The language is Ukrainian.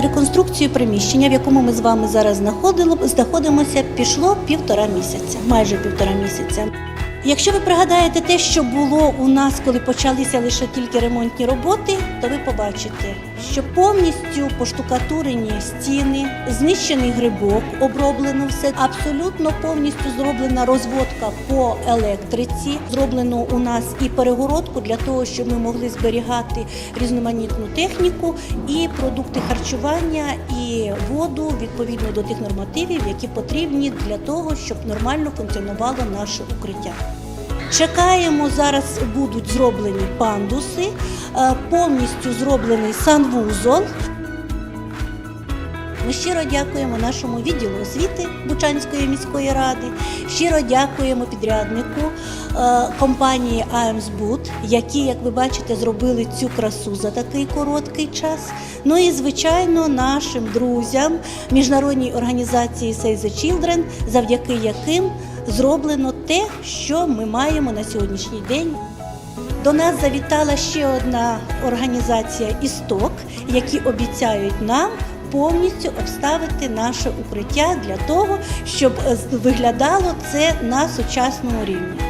реконструкцію приміщення, в якому ми з вами зараз знаходимося, пішло півтора місяця, майже півтора місяця. Якщо ви пригадаєте те, що було у нас, коли почалися лише тільки ремонтні роботи, то ви побачите, що повністю поштукатурені стіни, знищений грибок, оброблено все. Абсолютно повністю зроблена розводка по електриці. Зроблено у нас і перегородку для того, щоб ми могли зберігати різноманітну техніку і продукти харчування, і воду відповідно до тих нормативів, які потрібні для того, щоб нормально функціонувало наше укриття. Чекаємо, зараз будуть зроблені пандуси, е, повністю зроблений санвузол. Ми щиро дякуємо нашому відділу освіти Бучанської міської ради. Щиро дякуємо підряднику компанії «Аемсбуд», які, як ви бачите, зробили цю красу за такий короткий час. Ну і звичайно, нашим друзям міжнародній організації Save the Children, завдяки яким зроблено те, що ми маємо на сьогоднішній день. До нас завітала ще одна організація Істок, які обіцяють нам повністю обставити наше укриття для того, щоб е, виглядало це на сучасному рівні.